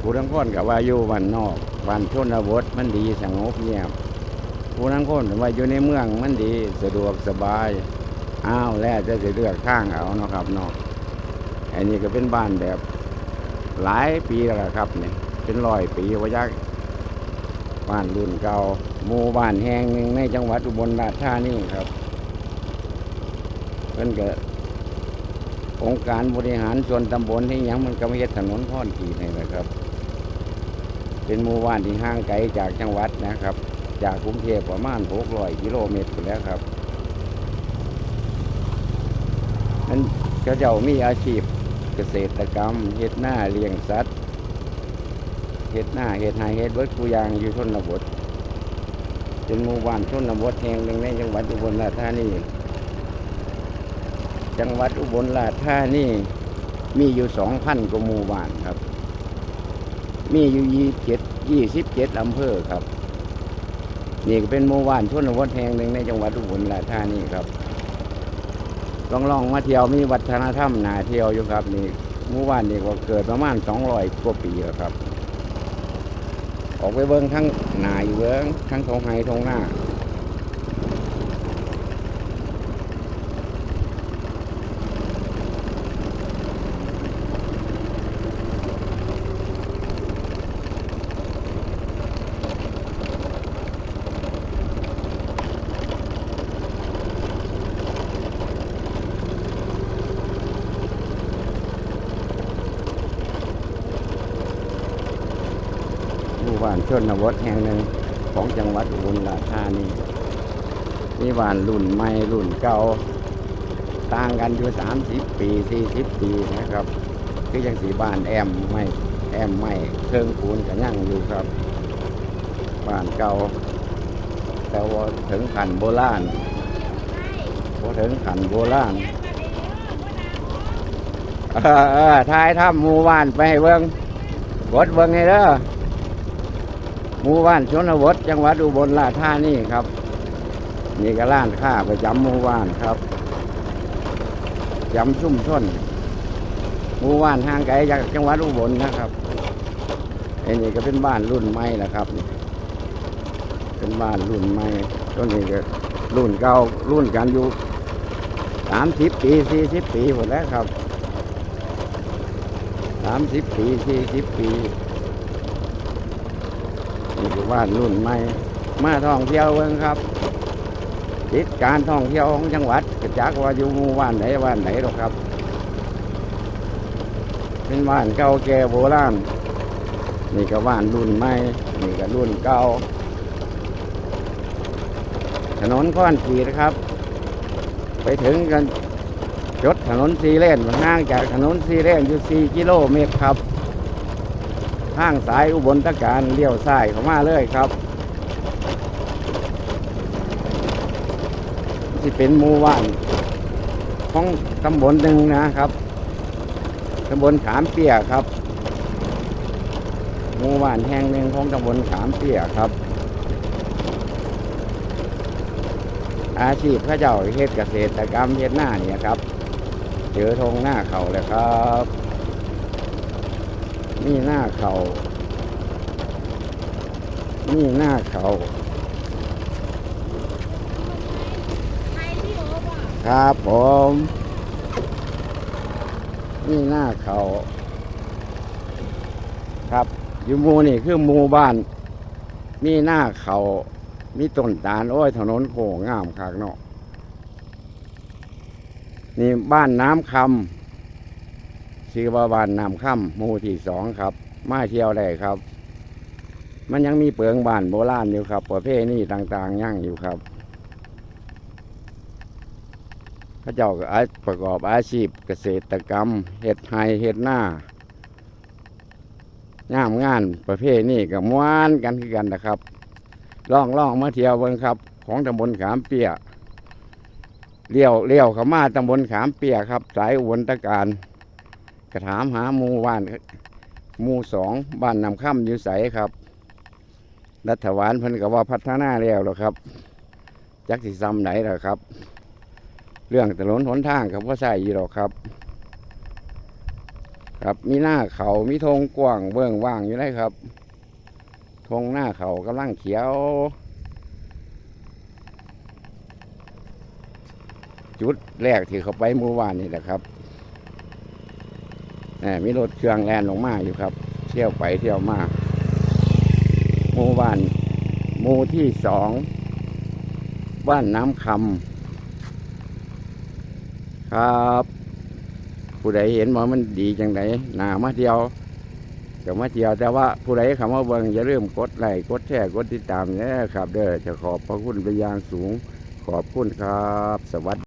ผู้ทั้งคนกับว่าอยู่บ้านนอกบ้านชนบทมันดีสงบเงียบผู้ทั้งคนว่าอยู่ในเมืองมันดีสะดวกสบายอ้าวแล้วจะจะเลือกข้างเอาเนาะครับเนาะอันนี้ก็เป็นบ้านแบบหลายปีแล้วครับเนี่ยเป็นร้อยปีว่ายักบ้านรุ่นเก่าหมู่บ้านแห่งหนึ่งในจังหวัดอุบลราชธานีครับเพิ่นก็องค์การบริหารส่วนตำบลที่ยังมันก็ไม่เฮ็ดถนนข้อนขีนี่นะครับ เป็นหมู่บ้านที่ห่างไกลจากจังหวัดนะครับ จากกรุงเทพประมาณ600กิโลเมตรแล้วครับนั้นเขาเจ้ามีอาชีพเกษตรกรรมเฮ็ดหน้าเลี้ยงสัตว์เฮ็ดหน้าเฮ็ดไฮเฮ็ดเบิดกูยางอยู่ชนบทเป็นหมู่บ้านชนบทแห่งหนึ่งในจังหวัดอุบลราชธานีจังหวัดอุบลราชธานีมีอยู่สองพันกว่าหมู่บ้านครับ มีอยู่ยี่เจ็ดยี่สิบเจ็ดอำเภอครับ นี่ก็เป็นโมู่านชนวัดแห่งหนึ่งในจังหวัดอุบลราชธานีครับลองลองมาเที่ยวมีวัฒนธรรมนาเที่ยวอยู่ครับ นี่หมู่บ้านนี่ก็เกิดประมาณสองร้อยกว่าปีแล้วครับ ออกไปเบิ้งทั้งนาอยู่เบิ้งทั้งทงไฮทงหน้า มู่บ้านชนบทแห่งหนึ่งของจังหวัดอุบลราชธานีมีบ้านรุ่นใหม่รุ่นเก่าต่างกันอยู่สามสิบปีสี่สิบปีนะครับ คือยังสีบ้านแอมไม่แอมไม่เครื่องปูนกันยั่งอยู่ครับ บ้านเก่า แต่ว่าถึงขันโบราณพอถึงขันโบราณเออเออทายถ้ำหมู่บ้านไปให้เบิ้งกดเบิ้งให้เด้อ หมู่บ้านชนบทจังหวัดอุบลราชธานีครับ นี่ก็ร้านค้าประจำหมู่บ้านครับจำชุ่มชนหมู่บ้านห่างไกลจากจังหวัดอุบลนะครับไอันนี้ก็เป็นบ้านรุ่นใหม่แหละครับ เป็นบ้านรุ่นใหม่ต้นนี้ก็รุ่นเก่ารุ่นกันอยู่สามสิบปีสี่สิบปีหมดแล้วครับสามสิบปีสี่สิบปี นี่บ้านรุ่นใหม่มาท่องเที่ยวเบิ่งครับติดการท่องเที่ยวของจังหวัดกระจักว่าอยู่หมู่บ้านไหนบ้านไหนหรอกครับ เป็นบ้านเก่าแก่โบราณนี่ก็บ้านรุ่นใหม่นี่ก็รุ่นเก่าถนนข้อนขีดครับ ไปถึงกันจดถนนซีเลนห่างจากถนนซีเลนอยู่4กิโลเมตรครับ ทางสายอุบลตะการเลี้ยวซ้ายเข้ามาเลยครับที่เป็นหมู่บ้านของตำบลหนึ่งนะครับตำบลขามเปียครับหมู่บ้านแห่งหนึ่งของตำบลขามเปียครับ อาชีพเข้าเจ้าเฮ็ดเกษตรกรรมเฮ็ดหน้าเนี่ยครับ เจอทงหน้าเขาแล้วครับ นี่หน้าเขา นี่หน้าเขา ครับผม นี่หน้าเขา ครับอยู่มูนี่คือมูบ้าน มีหน้าเขา มีต้นตาลอ้อยถนนโค้งงามคักเนาะนี่บ้านน้ำคำ ชื่อว่าบ้านน้ำค่ำหมู่ที่สองครับ มาเที่ยวได้ครับ มันยังมีเปลืองบ้านโบราณอยู่ครับประเภทนี้ต่างๆยังอยู่ครับพระเจ้าก็ประกอบอาชีพเกษตรกรรมเห็ดไฮเห็ดหน้างามงานประเภทนี้กับม้วนกันคือกันนะครับล่องล่องมาเที่ยวเบิ่งครับ ของตำบลขามเปียเลี้ยวเลี้ยวเข้ามาตำบลขามเปียครับ สายอุบลตะการ กระถามหาหมู่บ้านหมู่สองบ้านนำค่ำอยู่ใสครับ รัฐวานเพิ่นก็ว่าพัฒนาแล้วหรอกครับ จักสิซ้ำไหนหรอครับ เรื่องถนนหนทางครับว่าใช่ยีหรอกครับ ครับมีหน้าเขามีธงกว้างเบื้องว่างอยู่เลยครับธงหน้าเขากำลังเขียว จุดแรกที่เขาไปเมื่อวานนี่แหละครับ มมีรถเครื่องแลนลงมาอยู่ครับ เที่ยวไปเที่ยวมาหมู่บ้านหมู่ที่สองบ้านน้ำคำครับ ผู้ใดเห็นว่ามันดีจังไดหนามาเที่ยวก็มาเที่ยวแต่ว่าผู้ใดคำว่าเบิงอย่าลืมกดไลค์กดแชร์กดติดตามนี่ยครับ เด้อจะขอบพระคุณไปนอย่างสูงขอบคุณครับ สวัสดี